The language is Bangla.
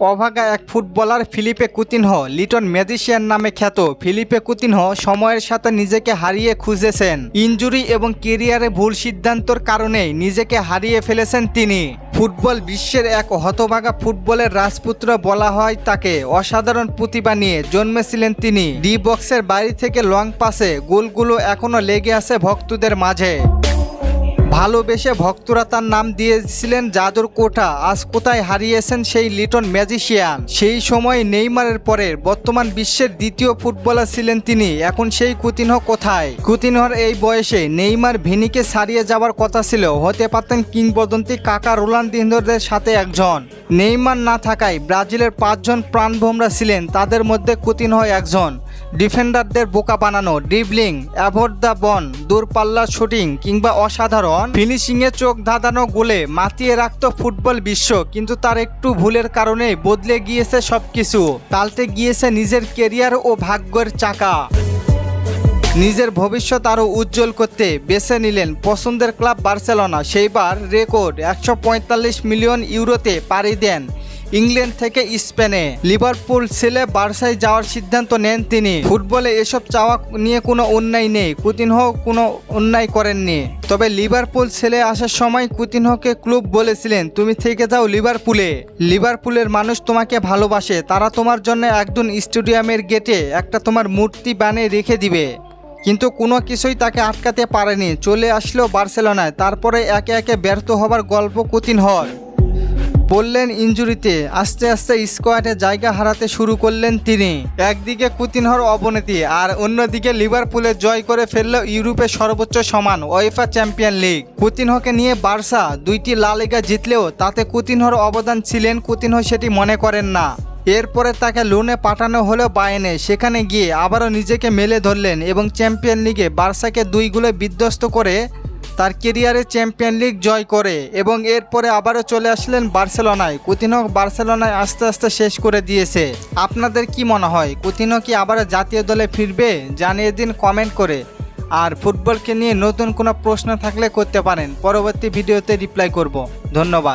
অভাগা এক footballer Philippe Coutinho, little magician নামে খ্যাত। ফিলিপে কুতিনহ সময়ের সাথে নিজেকে হারিয়ে খুঁজেছেন। ইনজুরি এবং কেরিয়ারে ভুল সিদ্ধান্তর কারণে নিজেকে হারিয়ে ফেলেছেন তিনি। ফুটবল বিশ্বের এক হতভাগা ফুটবলের রাজপুত্র বলা হয় তাকে। অসাধারণ প্রতিভা নিয়ে জন্মেছিলেন তিনি। ডি বক্সের বাড়ি থেকে লং পাসে গোলগুলো এখনও লেগে আছে ভক্তদের মাঝে। ভালোবেসে ভক্তরা তার নাম দিয়েছিলেন জাদুর কোঠা। আজ কোথায় হারিয়েছেন সেই লিটন ম্যাজিশিয়ান? সেই সময় নেইমারের পরে বর্তমান বিশ্বের দ্বিতীয় ফুটবলার ছিলেন তিনি। এখন সেই কুতিনহ কোথায়? কুতিনহর এই বয়সে নেইমার ভিনিকে ছাড়িয়ে যাওয়ার কথা ছিল। হতে পারতেন কিংবদন্তি কাকা রোলান্দিন্দোদের সাথে একজন। নেইমার না থাকায় ব্রাজিলের পাঁচজন প্রাণভোমরা ছিলেন। তাদের মধ্যে কুতিনহ একজন। ডিফেন্ডারদের বোকা বানানো ড্রিবলিং অ্যাভোর্ড দ্য বন দূরপাল্লার শুটিং কিংবা অসাধারণ ফিনিশিংয়ে চোখ ধাঁধানো গোলে মাতিয়ে রাখত ফুটবল বিশ্ব, কিন্তু তার একটু ভুলের কারণে বদলে গিয়েছে সব কিছু পাল্টে গিয়েছে নিজের কেরিয়ার ও ভাগ্যের চাকা। নিজের ভবিষ্যৎ আরও উজ্জ্বল করতে বেছে নিলেন পছন্দের ক্লাব বার্সেলোনা, সেইবার রেকর্ড একশো পঁয়তাল্লিশ মিলিয়ন ইউরোতে পাড়ি দেন। ইংল্যান্ড থেকে স্পেনে। লিভারপুল ছেলে বার্সায় যাওয়ার সিদ্ধান্ত নেন তিনি। ফুটবলে এসব চাওয়া নিয়ে কোনো অন্যায় নেই। কুতিনহ কোনো অন্যায় করেননি। তবে লিভারপুল ছেলে আসার সময় কুতিনহকে ক্লুব বলেছিলেন, তুমি থেকে যাও লিভারপুলে। লিভারপুলের মানুষ তোমাকে ভালোবাসে। তারা তোমার জন্য একজন স্টেডিয়ামের গেটে একটা তোমার মূর্তি বানিয়ে রেখে দিবে। কিন্তু কোনো কিছুই তাকে আটকাতে পারেনি। চলে আসলো বার্সেলোনায়। তারপরে একে একে ব্যর্থ হবার গল্প কুতিন হর বললেন ইঞ্জুরিতে, আস্তে আস্তে স্কোয়াডে জায়গা হারাতে শুরু করলেন তিনি। একদিকে কুতিনহর অবনতি আর অন্যদিকে লিভারপুলে জয় করে ফেলল ইউরোপের সর্বোচ্চ সমান ওয়েফা চ্যাম্পিয়ন লিগ। কুতিনহকে নিয়ে বার্সা দুইটি লা লিগা জিতলেও তাতে কুতিনহর অবদান ছিলেন, কুতিনহ সেটি মনে করেন না। এরপরে তাকে লোনে পাঠানো হলো বায়েনে সেখানে গিয়ে আবারও নিজেকে মেলে ধরলেন এবং চ্যাম্পিয়ন লিগে বার্সাকে দুই বিধ্বস্ত করে তার কেরিয়ারে চ্যাম্পিয়ন লিগ জয় করে এবং এরপরে আবারও চলে আসলেন বার্সেলোনায়। কুতিনো বার্সেলোনায় আস্তে আস্তে শেষ করে দিয়েছে। আপনাদের কি মনে হয় কুতিনো কি আবারও জাতীয় দলে ফিরবে? জানিয়ে দিন কমেন্ট করে। আর ফুটবলকে নিয়ে নতুন কোনো প্রশ্ন থাকলে করতে পারেন। পরবর্তী ভিডিওতে রিপ্লাই করব। ধন্যবাদ।